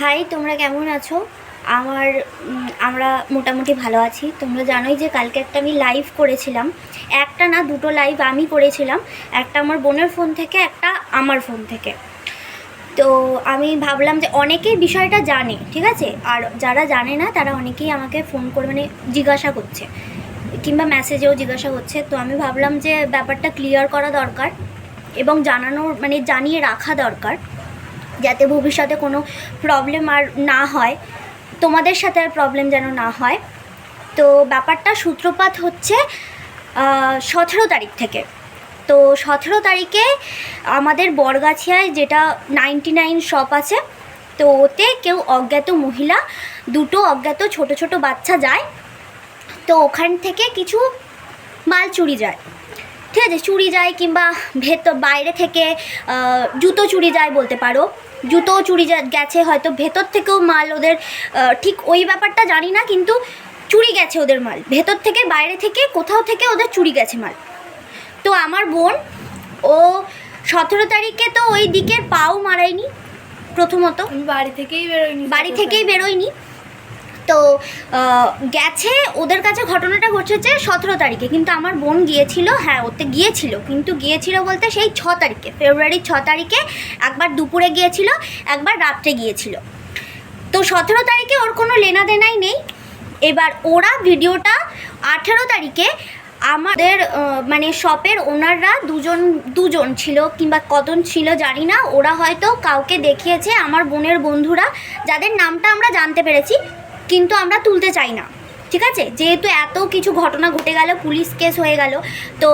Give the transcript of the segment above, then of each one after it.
High, তোমরা কেমন আছো? আমার আমরা মোটামুটি ভালো আছি। তোমরা জানোই যে কালকে একটা আমি লাইভ করেছিলাম। একটা না, দুটো লাইভ আমি করেছিলাম। একটা আমার বোনের ফোন থেকে, একটা আমার ফোন থেকে। তো আমি ভাবলাম যে অনেকেই বিষয়টা জানে, ঠিক আছে? আর যারা জানে না, তারা অনেকেই আমাকে ফোন করে মানে জিজ্ঞাসা করছে। কিংবা মেসেজেও জিজ্ঞাসা করছে। তো আমি ভাবলাম যে ব্যাপারটা ক্লিয়ার করা দরকার এবং জানানোর মানে জানিয়ে রাখা দরকার। যাতে ভবিষ্যতে কোনো প্রবলেম আর না হয়। তোমাদের সাথে আর প্রবলেম যেন না হয়। তো ব্যাপারটা সূত্রপাত হচ্ছে সতেরো তারিখ থেকে। তো সতেরো তারিখে আমাদের বরগাছিয়ায় যেটা নাইনটি নাইন শপ আছে, তো ওতে কেউ অজ্ঞাত মহিলা, দুটো অজ্ঞাত ছোট ছোট বাচ্চা যায়। তো ওখান থেকে কিছু মাল চুরি যায়। ঠিক আছে চুরি যায় কিংবা ভেতর বাইরে থেকে জুতো চুরি যায় বলতে পারো। জুতো চুরি গেছে হয়তো ভেতর থেকেও মাল ওদের ঠিক ওই ব্যাপারটা জানি না কিন্তু চুরি গেছে ওদের মাল। ভেতর থেকে বাইরে থেকে কোথাও থেকে ওদের চুরি গেছে মাল। তো আমার বোন ও সতেরো তারিখে তো ওই দিকের পাও মারায়নি প্রথমত। বাড়ি থেকেই বেরোইনি বাড়ি থেকেই বেরোয়নি। তো গেছে, ওদের কাছে ঘটনাটা ঘটেছে সতেরো তারিখে, কিন্তু আমার বোন গিয়েছিল হ্যাঁ ওতে গিয়েছিল, কিন্তু গিয়েছিল বলতে সেই ছ তারিখে, ফেব্রুয়ারির ছ তারিখে একবার দুপুরে গিয়েছিল, একবার রাত্রে গিয়েছিল। তো সতেরো তারিখে ওর কোনো লেনা দেনাই নেই। এবার ওরা ভিডিওটা আঠেরো তারিখে আমাদের মানে শপের ওনাররা দুজন দুজন ছিল কিংবা কজন ছিল জানি না, ওরা হয়তো কাউকে দেখিয়েছে আমার বোনের বন্ধুরা, যাদের নামটা আমরা জানতে পেরেছি। কিন্তু আমরা তুলতে চাই না, ঠিক আছে? যেহেতু এত কিছু ঘটনা ঘটে গেল, পুলিশ কেস হয়ে গেল, তো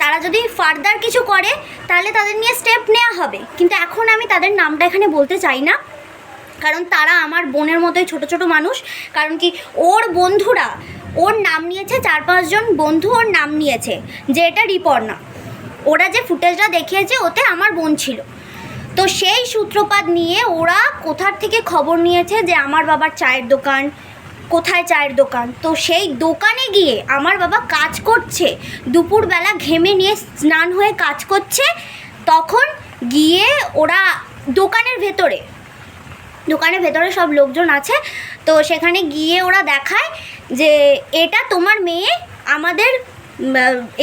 তারা যদি ফার্দার কিছু করে, তাহলে তাদের নিয়ে স্টেপ নেওয়া হবে। কিন্তু এখন আমি তাদের নামটা এখানে বলতে চাই না, কারণ তারা আমার বোনের মতোই ছোট ছোট মানুষ। কারণ কি, ওর বন্ধুরা, ওর নাম নিয়েছে চার পাঁচজন বন্ধু ওর নাম নিয়েছে, যে এটা রিপর্ণা ওরা যে ফুটেজটা দেখিয়েছে, ওতে আমার বোন ছিল। তো সেই সূত্রপাত নিয়ে ওরা কোথার থেকে খবর নিয়েছে যে আমার বাবার চায়ের দোকান, কোথায় চায়ের দোকান? তো সেই দোকানে গিয়ে আমার বাবা কাজ করছে। দুপুরবেলা ঘেমে নিয়ে স্নান হয়ে কাজ করছে। তখন গিয়ে ওরা দোকানের ভেতরে দোকানের ভেতরে সব লোকজন আছে। তো সেখানে গিয়ে ওরা দেখায় যে এটা তোমার মেয়ে, আমাদের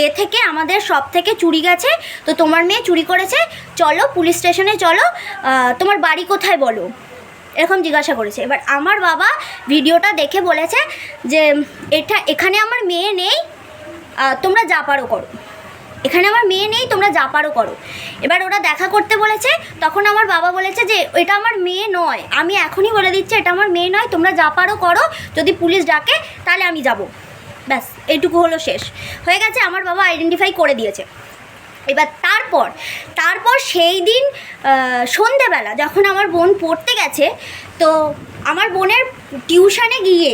এ থেকে আমাদের সব থেকে চুরি গেছে। তো তোমার মেয়ে চুরি করেছে। চলো, পুলিশ স্টেশনে চলো। তোমার বাড়ি কোথায় বলো? এরকম জিজ্ঞাসা করেছে। এবার আমার বাবা ভিডিওটা দেখে বলেছে যে, এটা, এখানে আমার মেয়ে নেই। তোমরা যা পারো করো। এখানে আমার মেয়ে নেই, তোমরা যা পারো করো। এবার ওরা দেখা করতে বলেছে। তখন আমার বাবা বলেছে যে, এটা আমার মেয়ে নয়। আমি এখনই বলে দিচ্ছি, এটা আমার মেয়ে নয়। তোমরা যা পারো করো। যদি পুলিশ ডাকে, তাহলে আমি যাব। ব্যাস, এইটুকু হলো শেষ। হয়ে গেছে, আমার বাবা আইডেন্টিফাই করে দিয়েছে। এবার তারপর তারপর সেই দিন সন্ধেবেলা যখন আমার বোন পড়তে গেছে, তো আমার বোনের টিউশানে গিয়ে,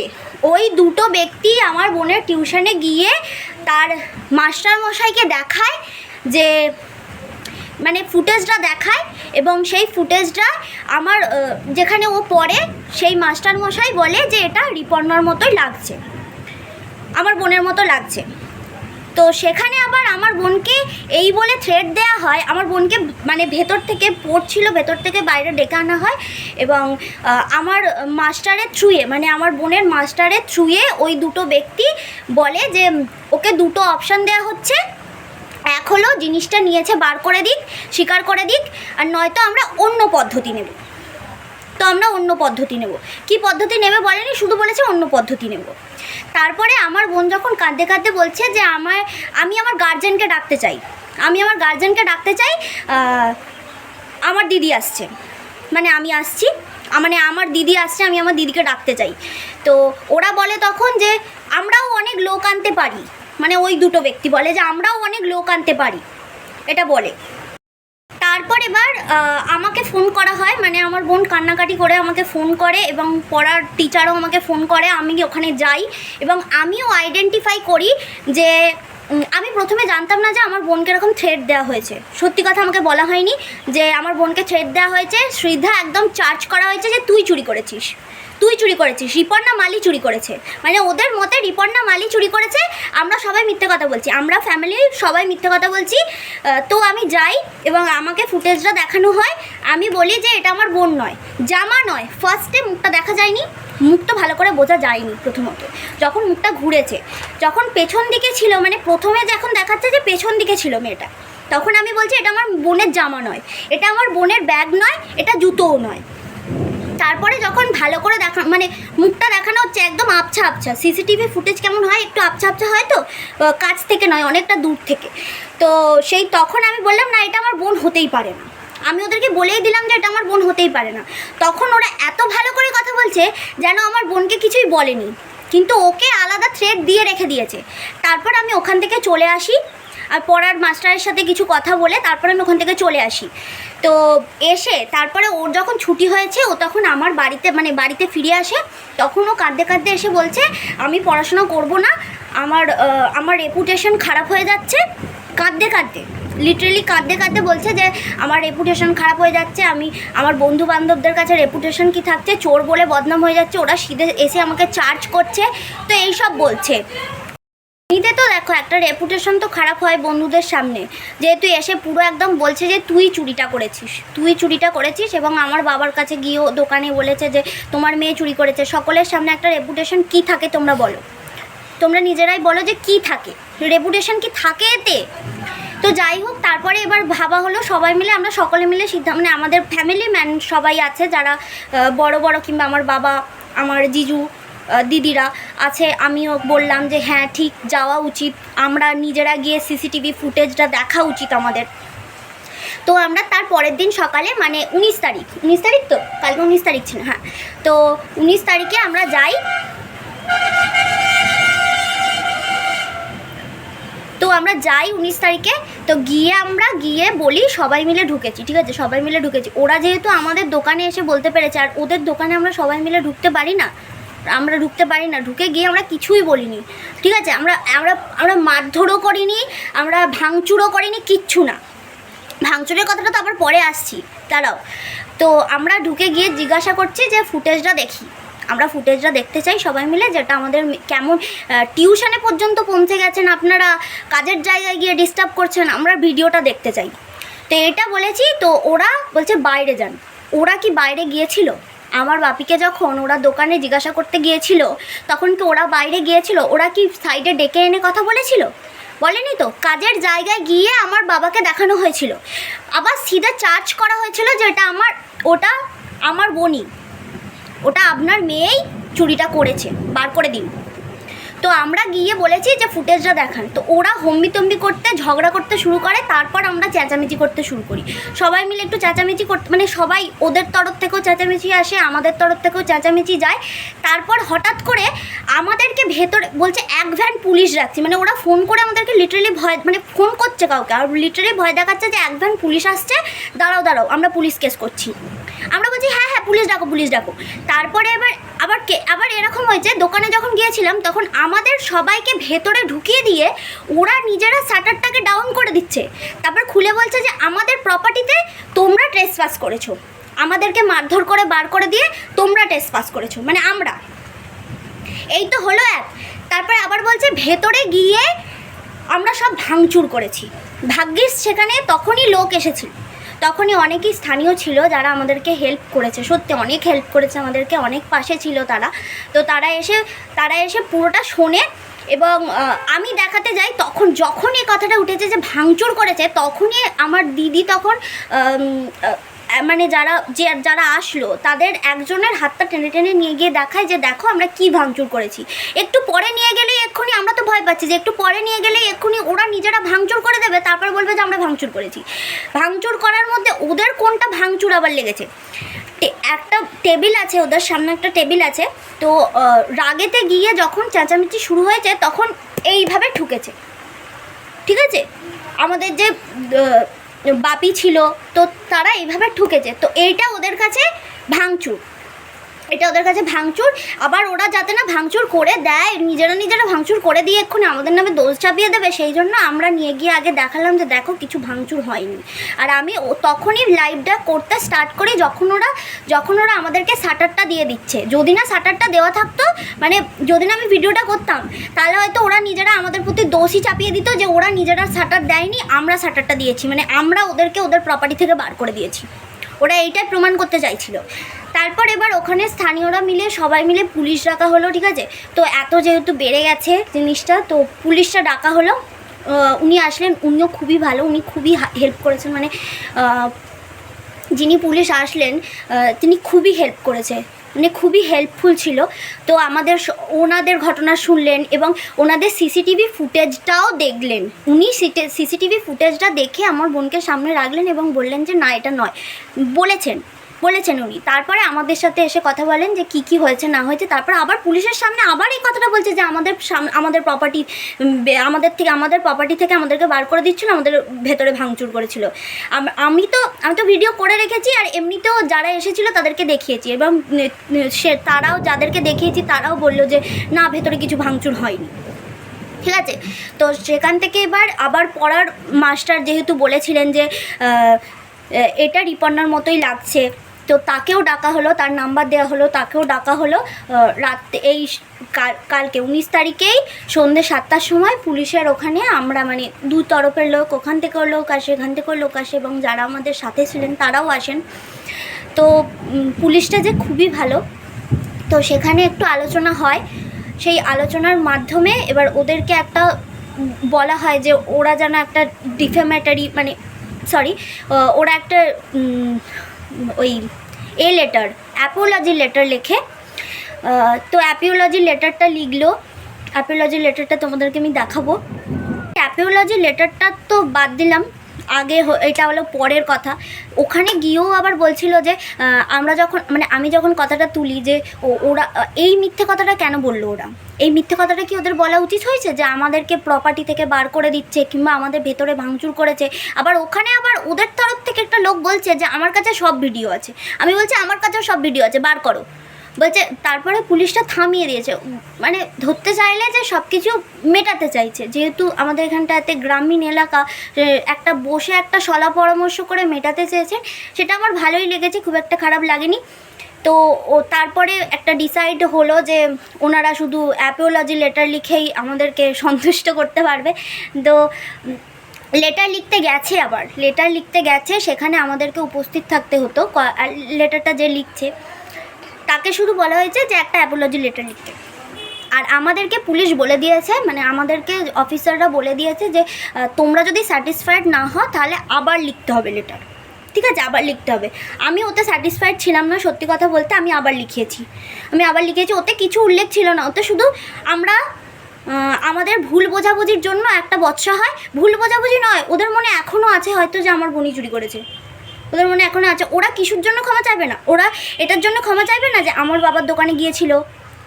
ওই দুটো ব্যক্তি আমার বোনের টিউশানে গিয়ে তার মাস্টার মশাইকে দেখায় যে মানে ফুটেজটা দেখায় এবং সেই ফুটেজটা আমার যেখানে ও পড়ে, সেই মাস্টার মশাই বলে যে এটা রিপর্ণার মতোই লাগছে। আমার বোনের মতো লাগছে। তো সেখানে আবার আমার বোনকে এই বলে থ্রেড দেওয়া হয়। আমার বোনকে মানে ভেতর থেকে পড়ছিল, ভেতর থেকে বাইরে ডেকে আনা হয় এবং আমার মাস্টারের থ্রুয়ে মানে আমার বোনের মাস্টারের থ্রুয়ে ওই দুটো ব্যক্তি বলে যে, ওকে দুটো অপশান দেওয়া হচ্ছে। এক হলো জিনিসটা নিয়েছে, বার করে দিক, স্বীকার করে দিক, আর নয়তো আমরা অন্য পদ্ধতি নেব। তো আমরা অন্য পদ্ধতি নেব। কি পদ্ধতি নেবে বলেনি? শুধু বলেছে অন্য পদ্ধতি নেব। তারপরে আমার বোন যখন কাঁদতে কাঁদতে বলছে যে আমার, আমি আমার গার্জেনকে ডাকতে চাই। আমি আমার গার্জেনকে ডাকতে চাই আমার দিদি আসছে। মানে আমি আসছি মানে আমার দিদি আসছে, আমি আমার দিদিকে ডাকতে চাই। তো ওরা বলে তখন যে আমরাও অনেক লোক আনতে পারি। মানে ওই দুটো ব্যক্তি বলে যে আমরাও অনেক লোক আনতে পারি। এটা বলে। তারপর এবার আমাকে ফোন করা হয়। মানে আমার বোন কান্নাকাটি করে আমাকে ফোন করে এবং পড়ার টিচারও আমাকে ফোন করে, আমি ওখানে যাই এবং আমিও আইডেন্টিফাই করি যে আমি প্রথমে জানতাম না যে আমার বোনকে এরকম থ্রেড দেওয়া হয়েছে। সত্যি কথা আমাকে বলা হয়নি যে আমার বোনকে থ্রেড দেওয়া হয়েছে। শ্রদ্ধা একদম চার্জ করা হয়েছে যে তুই চুরি করেছিস। তুই চুরি করেছিস, রিপর্ণা মালি চুরি করেছে। মানে ওদের মতে রিপর্ণা মালি চুরি করেছে, আমরা সবাই মিথ্যে কথা বলছি। আমরা ফ্যামিলি সবাই মিথ্যে কথা বলছি। তো আমি যাই এবং আমাকে ফুটেজটা দেখানো হয়। আমি বলি যে এটা আমার বোন নয়, জামা নয়। ফার্স্টে মুখটা দেখা যায়নি মুখটা ভালো করে বোঝা যায়নি প্রথমত। যখন মুখটা ঘুরেছে, যখন পেছন দিকে ছিল মানে প্রথমে যখন দেখাচ্ছে যে পেছন দিকে ছিল মেয়েটা, তখন আমি বলছি এটা আমার বোনের জামা নয়। এটা আমার বোনের ব্যাগ নয়, এটা জুতোও নয়। তারপরে যখন ভালো করে দেখা মানে মুখটা দেখানো হচ্ছে একদম আবছা আবছা। সিসিটিভি ফুটেজ কেমন হয়? একটু আবছা আবছা হয় তো? কাছ থেকে নয়, অনেকটা দূর থেকে। তো সেই তখন আমি বললাম, না, এটা আমার বোন হতেই পারে না। আমি ওদেরকে বলেই দিলাম যে, এটা আমার বোন হতেই পারে না। তখন ওরা এত ভালো করে কথা বলছে যেন আমার বোনকে কিছুই বলেনি। কিন্তু ওকে আলাদা থ্রেড দিয়ে রেখে দিয়েছে। তারপর আমি ওখান থেকে চলে আসি। আর পড়ার মাস্টারের সাথে কিছু কথা বলে তারপরে আমি ওখান থেকে চলে আসি। তো এসে তারপরে ওর যখন ছুটি হয়েছে, ও তখন আমার বাড়িতে মানে বাড়িতে ফিরে আসে। তখন ও কাঁদতে কাঁদতে এসে বলছে, আমি পড়াশোনা করব না, আমার আমার রেপুটেশন খারাপ হয়ে যাচ্ছে। কাঁদতে কাঁদতে লিটারেলি কাঁদতে কাঁদতে বলছে যে, আমার রেপুটেশন খারাপ হয়ে যাচ্ছে, আমি, আমার বন্ধু বান্ধবদের কাছে রেপুটেশন কি থাকছে? চোর বলে বদনাম হয়ে যাচ্ছে, ওরা সিধে এসে আমাকে চার্জ করছে। তো এইসব বলছে। এমনিতে তো দেখো, একটা রেপুটেশন তো খারাপ হয় বন্ধুদের সামনে। যেহেতু এসে পুরো একদম বলছে যে তুই চুরিটা করেছিস। তুই চুরিটা করেছিস এবং আমার বাবার কাছে গিয়েও দোকানে বলেছে যে তোমার মেয়ে চুরি করেছে। সকলের সামনে একটা রেপুটেশন কি থাকে তোমরা বলো? তোমরা নিজেরাই বলো যে কি থাকে? রেপুটেশন কি থাকে এতে? তো যাই হোক, তারপরে এবার ভাবা হলো, সবাই মিলে আমরা সকলে মিলে সিদ্ধান্ত মানে আমাদের ফ্যামিলি ম্যান সবাই আছে যারা বড় বড় কিংবা আমার বাবা, আমার জিজু দিদিরা আছে, আমিও বললাম যে হ্যাঁ ঠিক, যাওয়া উচিত। আমরা নিজেরা গিয়ে সিসিটিভি ফুটেজটা দেখা উচিত আমাদের। তো আমরা তার পরের দিন সকালে মানে উনিশ তারিখ উনিশ তারিখ তো? কালকে উনিশ তারিখ ছিল হ্যাঁ। তো উনিশ তারিখে আমরা যাই। তো আমরা যাই উনিশ তারিখে। তো গিয়ে আমরা গিয়ে বলি সবাই মিলে ঢুকেছি, ঠিক আছে? সবাই মিলে ঢুকেছি। ওরা যেহেতু আমাদের দোকানে এসে বলতে পেরেছে, আর ওদের দোকানে আমরা সবাই মিলে ঢুকতে পারি না আমরা ঢুকতে পারি না। ঢুকে গিয়ে আমরা কিছুই বলিনি। ঠিক আছে? আমরা আমরা আমরা মারধরও করিনি, আমরা ভাঙচুরও করিনি, কিচ্ছু না। ভাঙচুরের কথাটা তো আবার পরে আসছি। দাঁড়াও। তো আমরা ঢুকে গিয়ে জিজ্ঞাসা করছি যে ফুটেজটা দেখি। আমরা ফুটেজটা দেখতে চাই সবাই মিলে, যেটা আমাদের কেমন টিউশনে পর্যন্ত পৌঁছে গেছেন আপনারা, কাজের জায়গায় গিয়ে ডিস্টার্ব করছেন, আমরা ভিডিওটা দেখতে চাই। তো এটা বলেছি, তো ওরা বলছে বাইরে যান। ওরা কি বাইরে গিয়েছিল? আমার বাপিকে যখন ওরা দোকানে জিজ্ঞাসা করতে গিয়েছিল, তখন কি ওরা বাইরে গিয়েছিল? ওরা কি সাইডে ডেকে এনে কথা বলেছিল? বলেনি তো? কাজের জায়গায় গিয়ে আমার বাবাকে দেখানো হয়েছিল। আবার সিধা চার্জ করা হয়েছিল যে এটা আমার, ওটা আমার বনি ওটা আপনার মেয়েই চুরিটা করেছে। বার করে দিন। তো আমরা গিয়ে বলেছি যে ফুটেজটা দেখান। তো ওরা হম্বিতম্বি করতে, ঝগড়া করতে শুরু করে, তারপর আমরা চেঁচামেচি করতে শুরু করি। সবাই মিলে একটু চেঁচামেচি করতে মানে সবাই ওদের তরফ থেকেও চেঁচামেচি আসে, আমাদের তরফ থেকেও চেঁচামেচি যায়। তারপর হঠাৎ করে আমাদেরকে ভেতরে বলছে, এক ভ্যান পুলিশ রাখছি মানে ওরা ফোন করে আমাদেরকে লিটারেলি ভয় মানে ফোন করছে কাউকে। আর লিটারেলি ভয় দেখাচ্ছে যে, এক ভ্যান পুলিশ আসছে। দাঁড়াও দাঁড়াও, আমরা পুলিশ কেস করছি। আমরা বলছি হ্যাঁ হ্যাঁ পুলিশ ডাকো পুলিশ ডাকো। তারপরে এবার, আবার কে, আবার এরকম হয়েছে, দোকানে যখন গিয়েছিলাম, তখন আমাদের সবাইকে ভেতরে ঢুকিয়ে দিয়ে ওরা নিজেরা শাটারটাকে ডাউন করে দিচ্ছে। তারপর খুলে বলছে যে, আমাদের প্রপার্টিতে তোমরা ট্রেস পাস করেছ। আমাদেরকে মারধর করে, বার করে দিয়ে তোমরা টেস্ট পাস করেছ মানে আমরা। এই তো হলো এক। তারপরে আবার বলছে, ভেতরে গিয়ে আমরা সব ভাঙচুর করেছি। ভাগ্যিস সেখানে তখনই লোক এসেছিল। তখনই অনেকেই স্থানীয় ছিল যারা আমাদেরকে হেল্প করেছে। সত্যি অনেক হেল্প করেছে আমাদেরকে, অনেক পাশে ছিল তারা। তো তারা এসে তারা এসে পুরোটা শোনে এবং আমি দেখাতে যাই, তখন যখন এই কথাটা উঠেছে যে ভাঙচুর করেছে, তখনই আমার দিদি তখন মানে যারা, যে যারা আসলো, তাদের একজনের হাতটা টেনে টেনে নিয়ে গিয়ে দেখায় যে দেখো আমরা কি ভাঙচুর করেছি। একটু পরে নিয়ে গেলেই এক্ষুনি আমরা তো ভয় পাচ্ছি যে একটু পরে নিয়ে গেলেই এক্ষুনি ওরা নিজেরা ভাঙচুর করে দেবে, তারপর বলবে যে আমরা ভাঙচুর করেছি। ভাঙচুর করার মধ্যে ওদের কোনটা ভাঙচুর আবার লেগেছে? একটা টেবিল আছে ওদের, সামনে একটা টেবিল আছে, তো রাগেতে গিয়ে যখন চেঁচামেচি শুরু হয়েছে তখন এইভাবে ঠুকেছে। ঠিক আছে? আমাদের যে বাপি ছিল, তো তারা এইভাবে ঠুকেছে। তো এইটা ওদের কাছে ভাঙচুর। এটা ওদের কাছে ভাঙচুর। আবার ওরা যাতে না ভাঙচুর করে দেয়, নিজেরা নিজেরা ভাঙচুর করে দিয়ে এক্ষুনি আমাদের নামে দোষ চাপিয়ে দেবে, সেই জন্য আমরা নিয়ে গিয়ে আগে দেখালাম যে দেখো কিছু ভাঙচুর হয়নি। আর আমি তখনই লাইভটা করতে স্টার্ট করি যখন ওরা যখন ওরা আমাদেরকে শাটারটা দিয়ে দিচ্ছে। যদি না শাটারটা দেওয়া থাকতো মানে যদি না আমি ভিডিওটা করতাম, তাহলে হয়তো ওরা নিজেরা আমাদের প্রতি দোষই চাপিয়ে দিত যে ওরা নিজেরা শাটার দেয়নি, আমরা শাটারটা দিয়েছি। মানে আমরা ওদেরকে ওদের প্রপার্টি থেকে বার করে দিয়েছি। ওরা এইটাই প্রমাণ করতে চাইছিল। তারপর এবার ওখানে স্থানীয়রা মিলে, সবাই মিলে পুলিশ ডাকা হলো, ঠিক আছে? তো এত যেহেতু বেড়ে গেছে জিনিসটা, তো পুলিশটা ডাকা হলো। উনি আসলেন, উনিও খুবই ভালো, উনি খুবই হেল্প করেছেন মানে যিনি পুলিশ আসলেন তিনি খুবই হেল্প করেছে। মানে খুবই হেল্পফুল ছিল। তো আমাদের ওনাদের ঘটনা শুনলেন এবং ওনাদের সিসিটিভি ফুটেজটাও দেখলেন। উনি সিসিটিভি ফুটেজটা দেখে আমার বোনকে সামনে রাখলেন এবং বললেন যে, না, এটা নয়। বলেছেন। বলেছেন উনি। তারপরে আমাদের সাথে এসে কথা বলেন যে কি কি হয়েছে, না হয়েছে। তারপর আবার পুলিশের সামনে আবার এই কথাটা বলছে যে আমাদের আমাদের প্রপার্টি আমাদের থেকে আমাদের প্রপার্টি থেকে আমাদেরকে বার করে দিচ্ছিল, আমাদের ভেতরে ভাঙচুর করেছিল। আমি তো আমি তো ভিডিও করে রেখেছি আর এমনিতেও যারা এসেছিল তাদেরকে দেখিয়েছি। এবং সে তারাও যাদেরকে দেখিয়েছি, তারাও বলল যে না, ভেতরে কিছু ভাঙচুর হয়নি। ঠিক আছে? তো সেখান থেকে এবার আবার পড়ার মাস্টার যেহেতু বলেছিলেন যে এটা রিপন্নার মতোই লাগছে। তো তাকেও ডাকা হলো, তার নাম্বার দেওয়া হলো, তাকেও ডাকা হলো রাত এই কাল- কালকে উনিশ তারিখেই সন্ধ্যে সাতটার সময় পুলিশের ওখানে আমরা মানে দু তরফের লোক, ওখান থেকেও লোক আসে, এখান থেকেও লোক আসে এবং যারা আমাদের সাথে ছিলেন তারাও আসেন। তো পুলিশটা যে খুবই ভালো। তো সেখানে একটু আলোচনা হয়। সেই আলোচনার মাধ্যমে এবার ওদেরকে একটা বলা হয় যে ওরা যেন একটা ডিফেমেটারি মানে সরি ওরা একটা ওই এ লেটার অ্যাপোলজি লেটার লেখে তো অ্যাপিওলজি লেটারটা লিখলো। অ্যাপিওলজি লেটারটা তোমাদেরকে আমি দেখাবো। অ্যাপিওলজি লেটারটা তো বাদ দিলাম। আগে এটা হলো পরের কথা। ওখানে গিয়েও আবার বলছিল যে আমরা যখন মানে আমি যখন কথাটা তুলি যে ওরা এই মিথ্যে কথাটা কেন বলল ওরা? এই মিথ্যে কথাটা কি ওদের বলা উচিত হয়েছে? যে আমাদেরকে প্রপার্টি থেকে বার করে দিচ্ছে কিংবা আমাদের ভেতরে ভাঙচুর করেছে। আবার ওখানে আবার ওদের তরফ থেকে একটা লোক বলছে যে, আমার কাছে সব ভিডিও আছে। আমি বলছি, আমার কাছেও সব ভিডিও আছে, বার করো। বলছে, তারপরে পুলিশটা থামিয়ে দিয়েছে। মানে ধরতে চাইলে যে সব কিছু মেটাতে চাইছে। যেহেতু আমাদের এখানটাতে গ্রামীণ এলাকা একটা বসে একটা সলা পরামর্শ করে মেটাতে চেয়েছে। সেটা আমার ভালোই লেগেছে, খুব একটা খারাপ লাগেনি। তো ও, তারপরে একটা ডিসাইড হলো যে ওনারা শুধু অ্যাপিওলজি লেটার লিখেই আমাদেরকে সন্তুষ্ট করতে পারবে। তো লেটার লিখতে গেছে আবার। লেটার লিখতে গেছে, সেখানে আমাদেরকে উপস্থিত থাকতে হতো। লেটারটা যে লিখছে। তাকে শুধু বলা হয়েছে যে একটা অ্যাপোলজি লেটার লিখতে। আর আমাদেরকে পুলিশ বলে দিয়েছে মানে আমাদেরকে অফিসাররা বলে দিয়েছে যে তোমরা যদি স্যাটিসফাইড না হও তাহলে আবার লিখতে হবে লেটার ঠিক আছে? আবার লিখতে হবে। আমি ওতে স্যাটিসফাইড ছিলাম না, সত্যি কথা বলতে আমি আবার লিখিয়েছি। আমি আবার লিখেছি ওতে কিছু উল্লেখ ছিল না, ওতে শুধু আমরা আমাদের ভুল বোঝাবুঝির জন্য একটা বৎসা হয়। ভুল বোঝাবুঝি নয়, ওদের মনে এখনও আছে হয়তো যে আমার বনি চুরি করেছে। ওদের মনে এখনও আছে। ওরা কিসুর জন্য ক্ষমা চাইবে না? ওরা এটার জন্য ক্ষমা চাইবে না যে আমার বাবার দোকানে গিয়েছিল?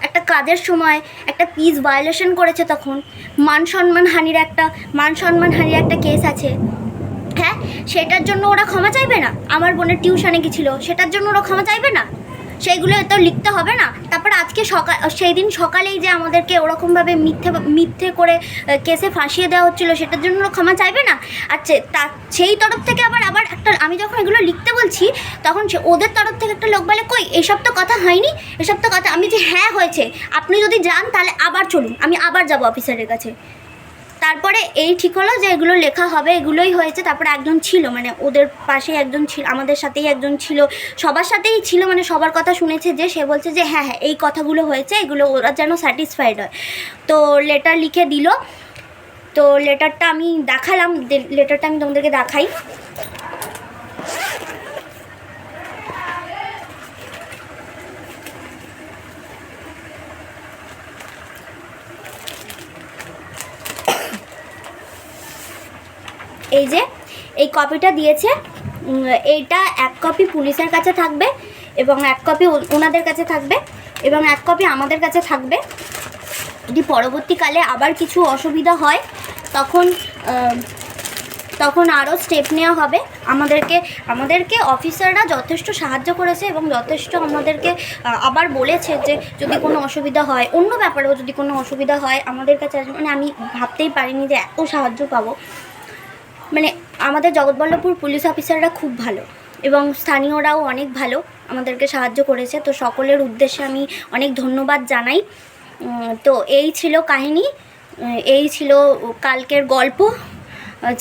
একটা কাজের সময় একটা পিস ভায়োলেশন করেছে তখন। মান সম্মান হানির একটা, মান সম্মান হানির একটা কেস আছে। হ্যাঁ? সেটার জন্য ওরা ক্ষমা চাইবে না? আমার বোনের টিউশনে গেছিল সেটার জন্য ওরা ক্ষমা চাইবে না? সেইগুলো তো লিখতে হবে না। তারপর আজকে সকাল সেই দিন সকালেই যে আমাদেরকে ওরকমভাবে মিথ্যে মিথ্যে করে কেসে ফাঁসিয়ে দেওয়া হচ্ছিল, সেটার জন্য ক্ষমা চাইবে না? আর তা, সেই তরফ থেকে আবার আবার একটা, আমি যখন এগুলো লিখতে বলছি, তখন সে, ওদের তরফ থেকে একটা লোক বলে, কই, এসব তো কথা হয়নি, এসব তো কথা, আমি যে হ্যাঁ হয়েছে, আপনি যদি যান তাহলে আবার চলুন, আমি আবার যাব অফিসারের কাছে। তারপরে এই ঠিক হলো যে এগুলো লেখা হবে, এগুলোই হয়েছে। তারপরে একজন ছিল মানে ওদের পাশেই একজন ছিল, আমাদের সাথেই একজন ছিল। সবার সাথেই ছিল মানে সবার কথা শুনেছে যে, সে বলছে যে হ্যাঁ হ্যাঁ এই কথাগুলো হয়েছে, এগুলো ওরা যেন স্যাটিসফাইড হয়। তো লেটার লিখে দিল। তো লেটারটা আমি দেখালাম লেটারটা আমি তোমাদেরকে দেখাই। এই যে, এই কপিটা দিয়েছে। এইটা এক কপি পুলিশের কাছে থাকবে এবং এক কপি ওনাদের কাছে থাকবে এবং এক কপি আমাদের কাছে থাকবে। যদি পরবর্তীকালে আবার কিছু অসুবিধা হয়, তখন তখন আরও স্টেপ নেওয়া হবে। আমাদেরকে আমাদেরকে অফিসাররা যথেষ্ট সাহায্য করেছে এবং যথেষ্ট আমাদেরকে আবার বলেছে যে যদি কোনো অসুবিধা হয়, অন্য ব্যাপারেও যদি কোনো অসুবিধা হয় আমাদের কাছে। মানে আমি ভাবতেই পারিনি যে এত সাহায্য পাবো। মানে আমাদের জগৎবল্লভপুর পুলিশ অফিসাররা খুব ভালো এবং স্থানীয়রাও অনেক ভালো আমাদেরকে সাহায্য করেছে। তো সকলের উদ্দেশ্যে আমি অনেক ধন্যবাদ জানাই। তো এই ছিল কাহিনী। এই ছিল কালকের গল্প।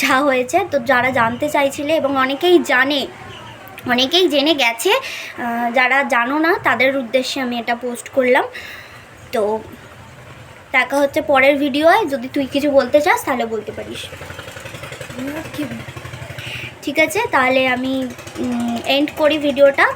যা হয়েছে, তো যারা জানতে চাইছিলে এবং অনেকেই জানে, অনেকেই জেনে গেছে যারা জানো না, তাদের উদ্দেশ্যে আমি এটা পোস্ট করলাম। তো দেখা হচ্ছে পরের ভিডিওয় যদি তুই কিছু বলতে চাস, তাহলে বলতে পারিস। ঠিক আছে তাহলে আমি এন্ড করি ভিডিওটা